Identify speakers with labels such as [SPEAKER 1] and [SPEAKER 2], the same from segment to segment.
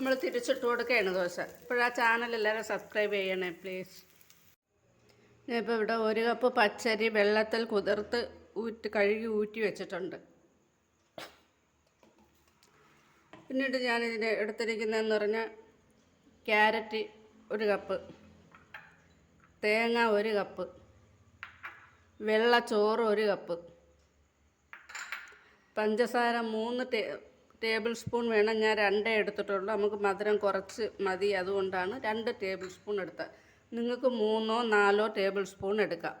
[SPEAKER 1] നമ്മൾ തിരിച്ചിട്ട് കൊടുക്കുകയാണ് ദോശ. ഇപ്പോഴാ ചാനൽ എല്ലാവരും സബ്സ്ക്രൈബ് ചെയ്യണേ പ്ലീസ് ഞാനിപ്പോൾ ഇവിടെ ഒരു കപ്പ് പച്ചരി വെള്ളത്തിൽ കുതിർത്ത് ഊറ്റി കഴുകി ഊറ്റി വെച്ചിട്ടുണ്ട്. പിന്നീട് ഞാൻ ഇതിന് എടുത്തിരിക്കുന്നതെന്ന് പറഞ്ഞാൽ ക്യാരറ്റ് ഒരു കപ്പ് തേങ്ങ ഒരു കപ്പ് വെള്ള ചോറ് ഒരു കപ്പ് പഞ്ചസാര മൂന്ന് ടേ ടേബിൾ സ്പൂൺ വേണം ഞാൻ രണ്ടേ എടുത്തിട്ടുള്ളൂ. നമുക്ക് മധുരം കുറച്ച് മതി അതുകൊണ്ടാണ് രണ്ട് ടേബിൾ സ്പൂൺ എടുത്തത്. നിങ്ങൾക്ക് മൂന്നോ നാലോ ടേബിൾ സ്പൂൺ എടുക്കാം.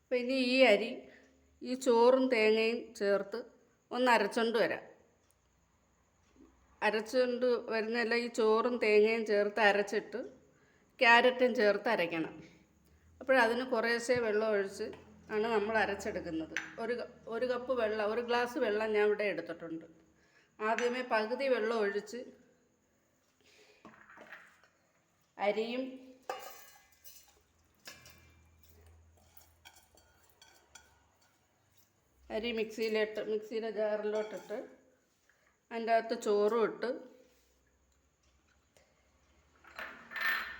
[SPEAKER 1] അപ്പോൾ ഇനി ഈ അരി ഈ ചോറും തേങ്ങയും ചേർത്ത് ഒന്ന് അരച്ചോണ്ട് വരാം. അരച്ചുകൊണ്ട് വരുന്നതല്ല ഈ ചോറും തേങ്ങയും ചേർത്ത് അരച്ചിട്ട് ക്യാരറ്റും ചേർത്ത് അരയ്ക്കണം. അപ്പോഴതിന് കുറേശ്ശേ വെള്ളം ഒഴിച്ച് ആണ് നമ്മൾ അരച്ചെടുക്കുന്നത്. ഒരു ഒരു കപ്പ് വെള്ളം ഒരു ഗ്ലാസ് വെള്ളം ഞാൻ ഇവിടെ എടുത്തിട്ടുണ്ട്. ആദ്യമേ പകുതി വെള്ളം ഒഴിച്ച് അരിയും അരി മിക്സിയിലിട്ട് മിക്സിയിലെ ജാറിലോട്ടിട്ട് അതിന്റെ അകത്ത് ചോറും ഇട്ട്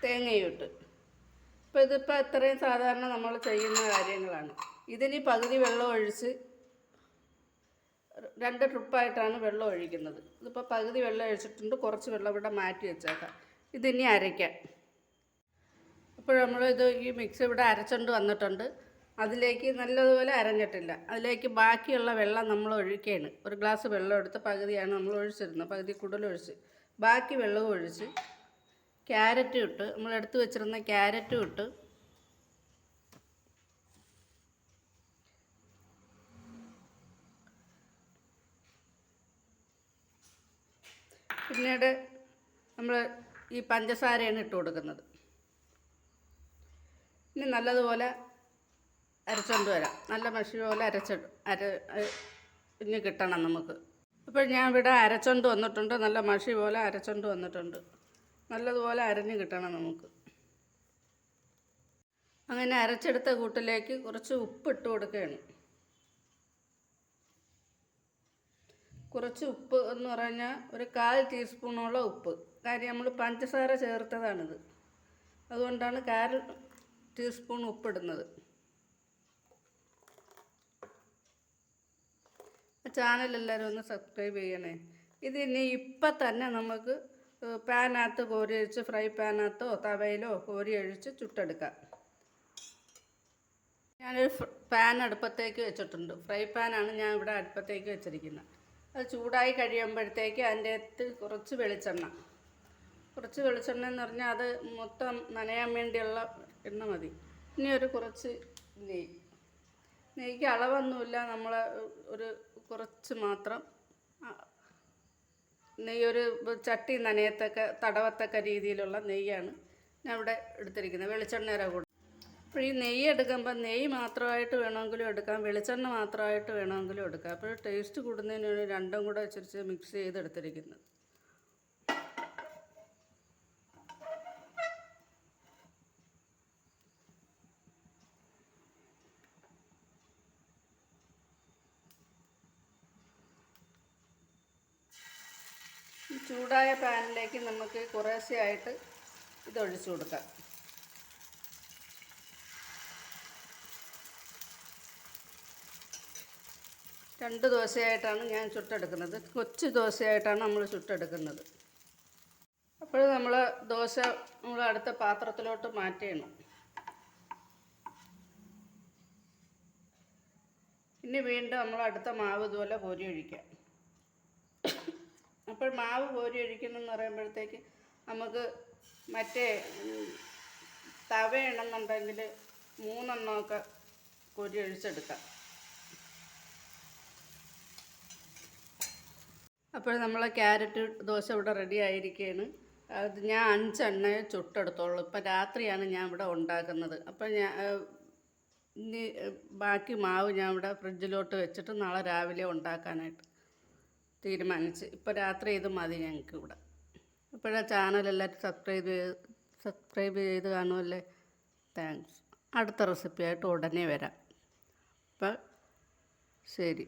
[SPEAKER 1] തേങ്ങയും ഇട്ട്. ഇപ്പോൾ ഇതിപ്പോൾ ഇത്രയും സാധാരണ നമ്മൾ ചെയ്യുന്ന കാര്യങ്ങളാണ്. ഇതിന് പകുതി വെള്ളം ഒഴിച്ച് രണ്ട് ട്രിപ്പായിട്ടാണ് വെള്ളം ഒഴിക്കുന്നത്. ഇതിപ്പോൾ പകുതി വെള്ളം ഒഴിച്ചിട്ടുണ്ട്. കുറച്ച് വെള്ളം ഇവിടെ മാറ്റി വെച്ചേക്കാം. ഇതിനി അരയ്ക്കാം. അപ്പോൾ നമ്മൾ ഇത് ഈ മിക്സ് ഇവിടെ അരച്ചുകൊണ്ട് വന്നിട്ടുണ്ട്. അതിലേക്ക് നല്ലതുപോലെ അരഞ്ഞിട്ടില്ല. അതിലേക്ക് ബാക്കിയുള്ള വെള്ളം നമ്മൾ ഒഴിക്കുകയാണ് ഒരു ഗ്ലാസ് വെള്ളം എടുത്ത് പകുതിയാണ് നമ്മൾ ഒഴിച്ചിരുന്നത്. പകുതി കൂടുതൽ ഒഴിച്ച് ബാക്കി വെള്ളവും ഒഴിച്ച് ക്യാരറ്റും ഇട്ട് നമ്മൾ എടുത്ത് വെച്ചിരുന്ന ക്യാരറ്റും ഇട്ട്. പിന്നീട് നമ്മൾ ഈ പഞ്ചസാരയാണ് ഇട്ട് കൊടുക്കുന്നത്. ഇനി നല്ലതുപോലെ അരച്ചുകൊണ്ട് വരാം. നല്ല മഷി പോലെ അരച്ചിട്ട് അര ഇനി കിട്ടണം നമുക്ക്. അപ്പോൾ ഞാൻ ഇവിടെ അരച്ചുകൊണ്ട് വന്നിട്ടുണ്ട്. നല്ല മഷി പോലെ അരച്ചുകൊണ്ട് വന്നിട്ടുണ്ട്. നല്ലതുപോലെ അരഞ്ഞ് കിട്ടണം നമുക്ക്. അങ്ങനെ അരച്ചെടുത്ത കൂട്ടിലേക്ക് കുറച്ച് ഉപ്പ് ഇട്ട് കൊടുക്കുകയാണ്. കുറച്ച് ഉപ്പ് എന്ന് പറഞ്ഞാൽ ഒരു കാൽ ടീസ്പൂണോളം ഉപ്പ്. കാര്യം നമ്മൾ പഞ്ചസാര ചേർത്തതാണിത്. അതുകൊണ്ടാണ് കാൽ ടീസ്പൂൺ ഉപ്പിടുന്നത്. ചാനൽ എല്ലാവരും ഒന്ന് സബ്സ്ക്രൈബ് ചെയ്യണേ. ഇത് ഇനി ഇപ്പം തന്നെ നമുക്ക് പാനകത്ത് കോരിയഴിച്ച് ഫ്രൈ പാനകത്തോ തവയിലോ കോരിയഴിച്ച് ചുട്ടെടുക്കാം. ഞാനൊരു പാൻ അടുപ്പത്തേക്ക് വെച്ചിട്ടുണ്ട്. ഫ്രൈ പാനാണ് ഞാൻ ഇവിടെ അടുപ്പത്തേക്ക് വെച്ചിരിക്കുന്നത്. അത് ചൂടായി കഴിയുമ്പോഴത്തേക്ക് അതിന്റെ അകത്ത് കുറച്ച് വെളിച്ചെണ്ണ. കുറച്ച് വെളിച്ചെണ്ണ എന്ന് പറഞ്ഞാൽ അത് മൊത്തം നനയാൻ വേണ്ടിയുള്ള എണ്ണ മതി. ഇനി ഒരു കുറച്ച് നെയ്യ്. നെയ്ക്ക് അളവൊന്നുമില്ല. നമ്മൾ ഒരു കുറച്ച് മാത്രം ആ, നെയ്യ് ഒരു ചട്ടി നനയത്തക്ക തടവത്തക്ക രീതിയിലുള്ള നെയ്യാണ് ഞാൻ ഇവിടെ എടുത്തിരിക്കുന്നത് വെളിച്ചെണ്ണയുടെ കൂടെ. അപ്പോൾ ഈ നെയ്യ് എടുക്കുമ്പോൾ നെയ്യ് മാത്രമായിട്ട് വേണമെങ്കിലും എടുക്കാം. വെളിച്ചെണ്ണ മാത്രമായിട്ട് വേണമെങ്കിലും എടുക്കാം. അപ്പോൾ ടേസ്റ്റ് കൂടുന്നതിന് രണ്ടും കൂടെ വെച്ചിട്ട് മിക്സ് ചെയ്തെടുത്തിരിക്കുന്നത്. ചൂടായ പാനിലേക്ക് നമുക്ക് കുറേശ്ശെയായിട്ട് ഇതൊഴിച്ചു കൊടുക്കാം. രണ്ട് ദോശയായിട്ടാണ് ഞാൻ ചുട്ടെടുക്കുന്നത്. കൊച്ചു ദോശയായിട്ടാണ് നമ്മൾ ചുട്ടെടുക്കുന്നത്. അപ്പോൾ നമ്മൾ ദോശ നമ്മൾ അടുത്ത പാത്രത്തിലോട്ട് മാറ്റിയണം ഇനി വീണ്ടും നമ്മൾ അടുത്ത മാവ് ഇതുപോലെ കോരി ഒഴിക്കാം അപ്പോൾ മാവ് കോരി ഒഴിക്കുന്നെന്ന് പറയുമ്പോഴത്തേക്ക് നമുക്ക് മറ്റേ തവ തവയാണെന്നുണ്ടെങ്കിൽ മൂന്നെണ്ണമൊക്കെ കോരി ഒഴിച്ചെടുക്കാം. അപ്പോൾ നമ്മൾ ക്യാരറ്റ് ദോശ ഇവിടെ റെഡി ആയിരിക്കുകയാണ്. അത് ഞാൻ അഞ്ചെണ്ണ ചുട്ടെടുത്തോളൂ. ഇപ്പം രാത്രിയാണ് ഞാൻ ഇവിടെ ഉണ്ടാക്കുന്നത്. അപ്പോൾ ഞാൻ ഇനി ബാക്കി മാവ് ഞാൻ ഇവിടെ ഫ്രിഡ്ജിലോട്ട് വെച്ചിട്ട് നാളെ രാവിലെ ഉണ്ടാക്കാനായിട്ട്. തീരുമാനിച്ച്. ഇപ്പോൾ രാത്രി ഇത് മതി ഞങ്ങൾക്ക് ഇവിടെ. ഇപ്പോഴാ ചാനൽ എല്ലാവരും സബ്സ്ക്രൈബ് ചെയ്ത് സബ്സ്ക്രൈബ് ചെയ്ത് കാണുമല്ലേ താങ്ക്സ് അടുത്ത റെസിപ്പിയായിട്ട് ഉടനെ വരാം. അപ്പം ശരി.